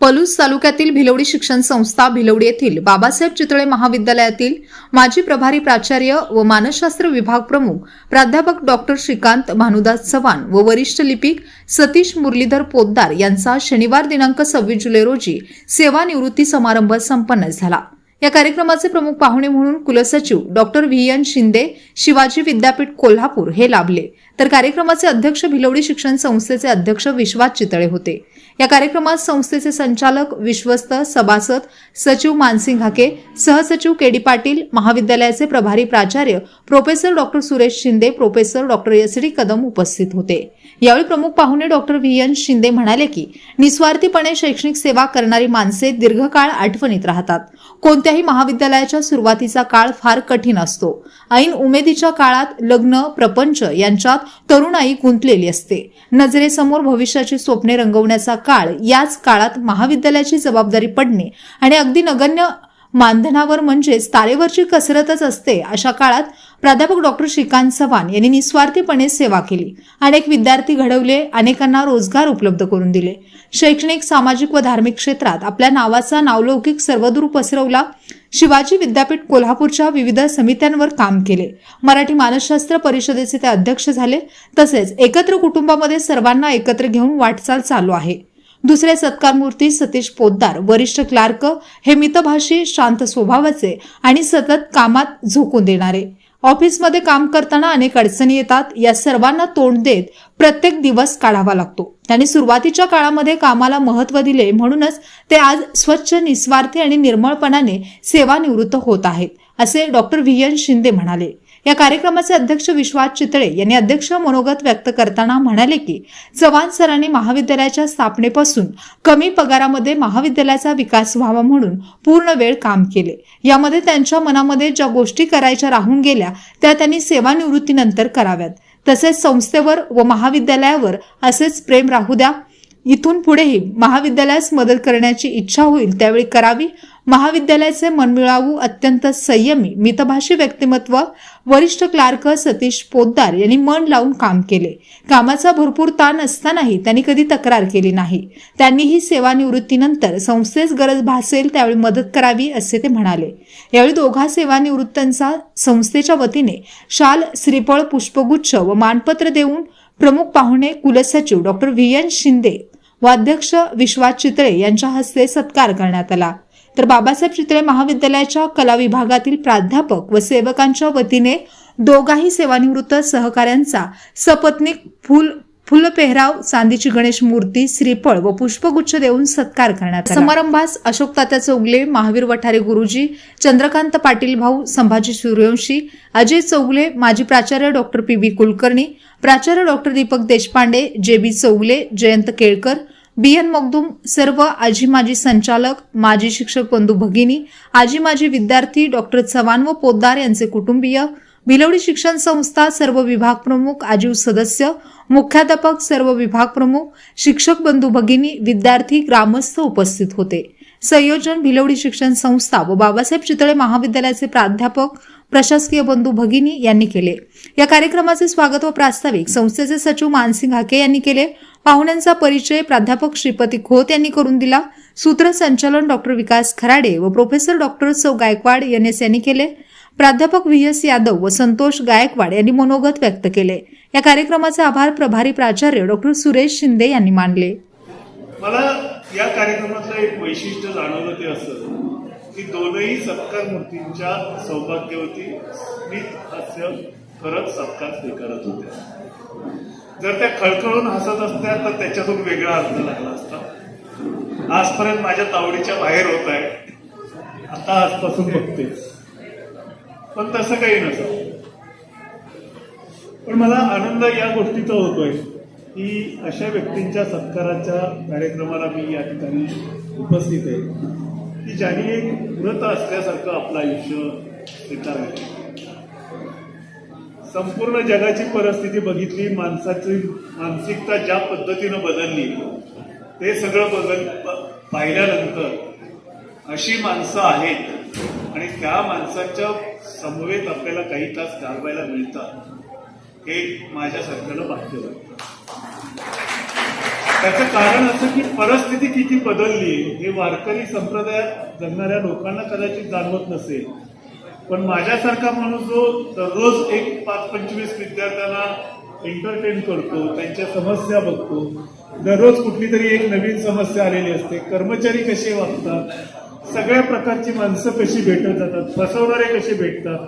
पलूस तालुक्यातील भिलवडी शिक्षण संस्था भिलवडी येथील बाबासाहेब चितळे महाविद्यालयातील माजी प्रभारी प्राचार्य व मानसशास्त्र विभाग प्रमुख प्राध्यापक डॉक्टर श्रीकांत भानुदास चव्हाण व वरिष्ठ लिपिक सतीश मुरलीधर पोद्दार यांचा शनिवार दिनांक सव्वीस जुलै रोजी सेवानिवृत्ती समारंभ संपन्न झाला. या कार्यक्रमाचे प्रमुख पाहुणे म्हणून कुलसचिव doctor V N Shinde Shivaji Vidyapeeth Kolhapur हे लाभले. तर कार्यक्रमाचे अध्यक्ष भिलवडी शिक्षण संस्थेचे अध्यक्ष विश्वास चितळे होते. या कार्यक्रमात संस्थेचे संचालक विश्वस्त सभासद सचिव मानसिंग हाके सहसचिव के डी पाटील महाविद्यालयाचे प्रभारी प्राचार्य professor doctor Suresh Shinde professor doctor S D Kadam उपस्थित होते. यावेळी प्रमुख पाहुणे डॉक्टर व्ही एन शिंदे म्हणाले की निस्वार्थीपणे शैक्षणिक सेवा करणारी माणसे दीर्घकाळ आठवणीत राहतात. कोणत्याही महाविद्यालयाच्या सुरुवातीचा काळ फार कठीण असतो. ऐन उमेदीच्या काळात लग्न प्रपंच यांच्यात तरुणाई गुंतलेली असते. नजरेसमोर भविष्याची स्वप्ने रंगवण्याचा काळ याच काळात महाविद्यालयाची जबाबदारी पडणे आणि अगदी नगण्य मानधनावर म्हणजेच तारेवरची कसरतच असते अशा काळात प्राध्यापक डॉक्टर श्रीकांत चव्हाण यांनी निस्वार्थीपणे सेवा केली. अनेक विद्यार्थी घडवले अनेकांना रोजगार उपलब्ध करून दिले. शैक्षणिक सामाजिक व धार्मिक क्षेत्रात आपल्या नावाचा नावलौकिक सर्वदूर पसरवला शिवाजी विद्यापीठ कोल्हापूरच्या विविध समित्यांवर काम केले. मराठी मानसशास्त्र परिषदेचे ते अध्यक्ष झाले. तसेच एकत्र कुटुंबामध्ये सर्वांना एकत्र घेऊन वाटचाल चालू आहे. दुसरे सत्कारमूर्ती सतीश पोद्दार वरिष्ठ क्लार्क हे मितभाषी शांत स्वभावाचे आणि सतत कामात झोकून देणारे. ऑफिसमध्ये काम करताना अनेक अडचणी येतात. या सर्वांना तोंड देत प्रत्येक दिवस काढावा लागतो. त्यांनी सुरुवातीच्या काळामध्ये कामाला महत्त्व दिले म्हणूनच ते आज स्वच्छ निस्वार्थी आणि निर्मळपणाने सेवानिवृत्त होत आहेत असे डॉक्टर व्ही एन शिंदे म्हणाले. या कार्यक्रमाचे अध्यक्ष विश्वास चितळे यांनी अध्यक्ष मनोगत व्यक्त करताना म्हणाले की चव्हाण सरांनी महाविद्यालयाच्या स्थापनेपासून कमी पगारामध्ये महाविद्यालयाचा विकास व्हावा म्हणून पूर्ण वेळ काम केले. यामध्ये त्यांच्या मनामध्ये ज्या गोष्टी करायच्या राहून गेल्या त्या त्यांनी सेवानिवृत्तीनंतर कराव्यात. तसेच संस्थेवर व महाविद्यालयावर असेच प्रेम राहू द्या. इथून पुढेही महाविद्यालयास मदत करण्याची इच्छा होईल त्यावेळी करावी. महाविद्यालयाचे मनमिळावू अत्यंत संयमी मितभाषी व्यक्तिमत्व वरिष्ठ क्लार्क सतीश पोद्दार यांनी मन लावून काम केले. कामाचा भरपूर ताण असतानाही त्यांनी कधी तक्रार केली नाही. त्यांनीही सेवानिवृत्तीनंतर संस्थेस गरज भासेल त्यावेळी मदत करावी असे ते म्हणाले. यावेळी दोघा सेवानिवृत्तांचा संस्थेच्या वतीने शाल श्रीफळ पुष्पगुच्छ व मानपत्र देऊन प्रमुख पाहुणे कुलसचिव डॉक्टर व्ही एन शिंदे व अध्यक्ष विश्वास चित्रे यांच्या हस्ते सत्कार करण्यात आला. तर बाबासाहेब चित्रे महाविद्यालयाच्या कला विभागातील प्राध्यापक व सेवकांच्या वतीने दोघाही सेवानिवृत्त सहकाऱ्यांचा सपत्नीक फुल फुलपेहराव चांदीची गणेश मूर्ती श्रीफळ व पुष्पगुच्छ देऊन सत्कार करण्यात समारंभास अशोक तात्या चौगले महावीर वठारे गुरुजी चंद्रकांत पाटील भाऊ संभाजी सूर्यवंशी अजय चौगले माजी प्राचार्य डॉक्टर पी. बी कुलकर्णी प्राचार्य doctor Deepak Deshpande J. B. Chougule Jayant Kelkar B. N. Magdum सर्व आजी माजी संचालक माजी शिक्षक बंधू भगिनी आजी माजी विद्यार्थी डॉक्टर चव्हाण व पोद्दार यांचे कुटुंबीय भिलवडी शिक्षण संस्था सर्व विभाग प्रमुख आजीव सदस्य मुख्याध्यापक सर्व विभाग प्रमुख शिक्षक बंधू भगिनी विद्यार्थी ग्रामस्थ उपस्थित होते. संयोजन भिलवडी शिक्षण संस्था व बाबासाहेब चितळे महाविद्यालयाचे प्राध्यापक प्रशासकीय बंधू भगिनी यांनी केले. या कार्यक्रमाचे स्वागत व प्रास्ताविक संस्थेचे सचिव मानसिंग हाके यांनी केले. पाहुण्यांचा परिचय प्राध्यापक श्रीपती खोत यांनी करून दिला. सूत्रसंचालन डॉक्टर विकास खराडे व प्रोफेसर डॉक्टर सौ गायकवाड एन एस यांनी केले. प्राध्यापक व्ही एस यादव व संतोष गायकवाड यांनी मनोगत व्यक्त केले. या कार्यक्रमाचे आभार प्रभारी प्राचार्य डॉक्टर सुरेश शिंदे यांनी मानले. मला या कार्यक्रमातलं एक वैशिष्ट्य जाणवलं ते असं की दोनही सत्कार मूर्तींच्या सौभाग्यवती स्मित हास्य करत सत्कार स्वीकारत होत्या जर त्या खळखळून हसत असत्या तर त्याच्यातून वेगळा अर्थ लागला असता. आजपर्यंत माझ्या तावडीच्या बाहेर होत आहे. आता आजपासून बघतेच पण तसं काही नसं पण मला आनंद या गोष्टीचा होतोय की अशा व्यक्तींच्या सत्काराच्या कार्यक्रमाला मी या ठिकाणी उपस्थित आहे. की ज्यांनी एक व्रत असल्यासारखं आपलं आयुष्य स्वीकारलं संपूर्ण जगाची परिस्थिती बघितली माणसाची मानसिकता ज्या पद्धतीनं बदलली ते सगळं बदल पाहिल्यानंतर अशी माणसं आहेत आणि त्या माणसाच्या समवेत आपल्याला काही तास घालवायला मिळतात हे माझ्या सरकारला भाग्य त्याचं कारण असं की परिस्थिती किती बदलली हे वारकरी संप्रदायात जगणाऱ्या लोकांना कदाचित जाणवत नसेल. पण माझ्यासारखा माणूस जो दररोज एक पाच पंचवीस विद्यार्थ्यांना एंटरटेन करतो त्यांच्या समस्या बघतो दररोज कुठली तरी एक नवीन समस्या आलेली असते कर्मचारी कसे वागतात सगळ्या प्रकारची माणसं कशी भेटत जातात? फसवणारे कसे भेटतात?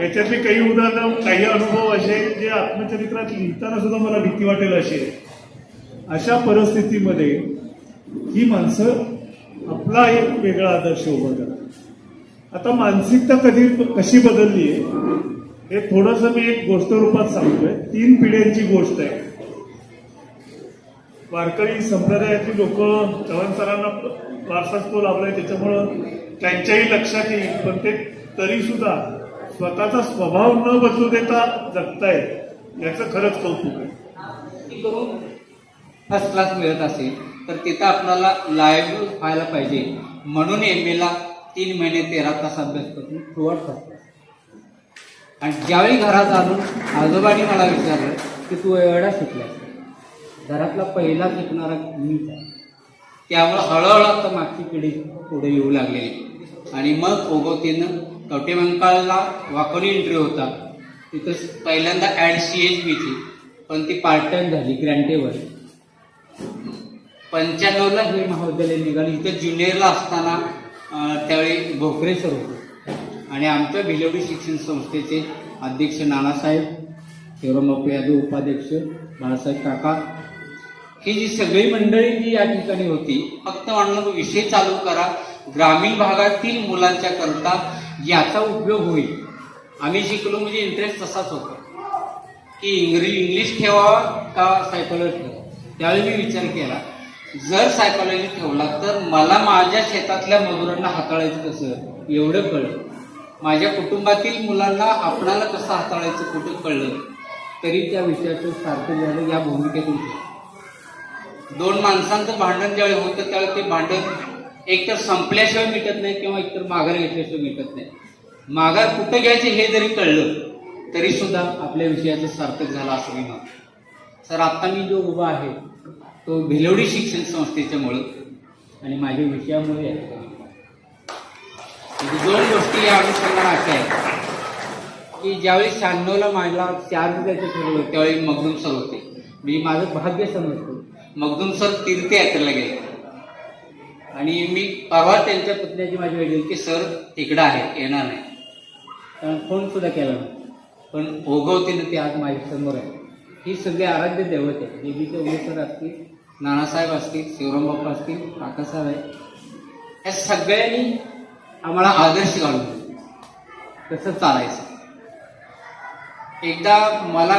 याच्यातली काही उदाहरणं काही अनुभव असे जे आत्मचरित्रात लिहिताना सुद्धा मला भीती वाटेल असे अशा परिस्थितीमध्ये ही माणसं आपला एक वेगळा आदर्श उभा करतात. आता मानसिकता कधी कशी बदलली आहे? हे थोडंसं मी एक गोष्ट रूपात सांगतोय. तीन पिढ्यांची गोष्ट आहे. वारकरी संप्रदायातली लोक चव्हाण सरांना वारसाच तो लाभलाय. त्याच्यामुळं त्यांच्याही लक्षात येईल. पण ते तरी सुद्धा स्वतःचा स्वभाव न बदलू देता जगतायत याचं खरंच कौतुक आहे. करून फर्स्ट क्लास मिळत असेल तर तिथं आपल्याला लायबल व्हायला पाहिजे. म्हणून एम एला तीन महिने तेरा तास अभ्यास करून थ्रुआउट फर्स्ट आणि ज्यावेळी घरात आलो आजोबांनी मला विचारलं की तू एवढा शिकलास. घरातला पहिला शिकणारा मीच आहे. त्यामुळं हळूहळू आता मागची पिढी पुढे येऊ लागलेली आणि मग ओगवतीनं कवटेमंकाळला वाकोली इंट्री होता. तिथं पहिल्यांदा ॲड सी एच बीची पण ती पार्ट टाइम झाली ग्रँटेवर पंच्याण्णवला हे महाविद्यालय निघालं. इथं ज्युनियरला असताना त्यावेळी भोकरे सर होते. आणि आमच्या भिलवडी शिक्षण संस्थेचे अध्यक्ष नानासाहेब शिवराम यादव उपाध्यक्ष बाळासाहेब काका ही जी सगळी मंडळी जी या ठिकाणी होती फक्त म्हणलं विषय चालू करा. ग्रामीण भागातील मुलांच्या करता याचा उपयोग होईल. आम्ही शिकलो म्हणजे इंटरेस्ट तसाच होता. की इंग्रजी इंग्लिश ठेवावा का सायकोलॉजी ठेवावा त्यावेळी मी विचार केला. जर सायकोलॉजी ठेवला तर मला माझ्या शेतातल्या मजुरांना हाताळायचं कसं? एवढं कळलं. माझ्या कुटुंबातील मुलांना आपणाला कसं हाताळायचं कुठं कळलं? तरी त्या विषयाचं सार्थक झालं या भूमिकेतून दोन माणसांचं भांडण ज्यावेळी होतं त्यावेळी ते भांडण एकतर संपल्याशिवाय मिटत नाही किंवा एकतर माघार घेतल्याशिवाय मिटत नाही. माघार कुठं घ्यायचे हे जरी कळलं तरी सुद्धा आपल्या विषयाचं सार्थक झालं असं मी मानतो सर आत्ता मी जो उभा आहे तो भिलवडी शिक्षण संस्थेच्यामुळं आणि माझ्या विषयामुळे आहे. म्हणजे दोन गोष्टी या अनुषंगाने अशा आहेत की ज्यावेळी शहाण्णवला माझ्या चार्ज द्यायचं ठरवलं त्यावेळी मगदूम सर होते. मी माझं भाग्य समजतो. मगदूम सर तीर्थयात्रेला गेले. आणि मी परवा त्यांच्या पुतण्याची माझी वेळ की सर तिकडं आहे येणार नाही. कारण फोन सुद्धा केला नाही. पण ओघवतीनं ते आज माझ्यासमोर आहे. ही सगळी आराध्य दैवत आहे. देवीचे उमेद सर असतील नानासाहेब असतील शिवराम बाप्पा असतील काकासाहेब आहे या सगळ्यांनी आम्हाला आदर्श घालून दिले. कसं चालायचं. एकदा मला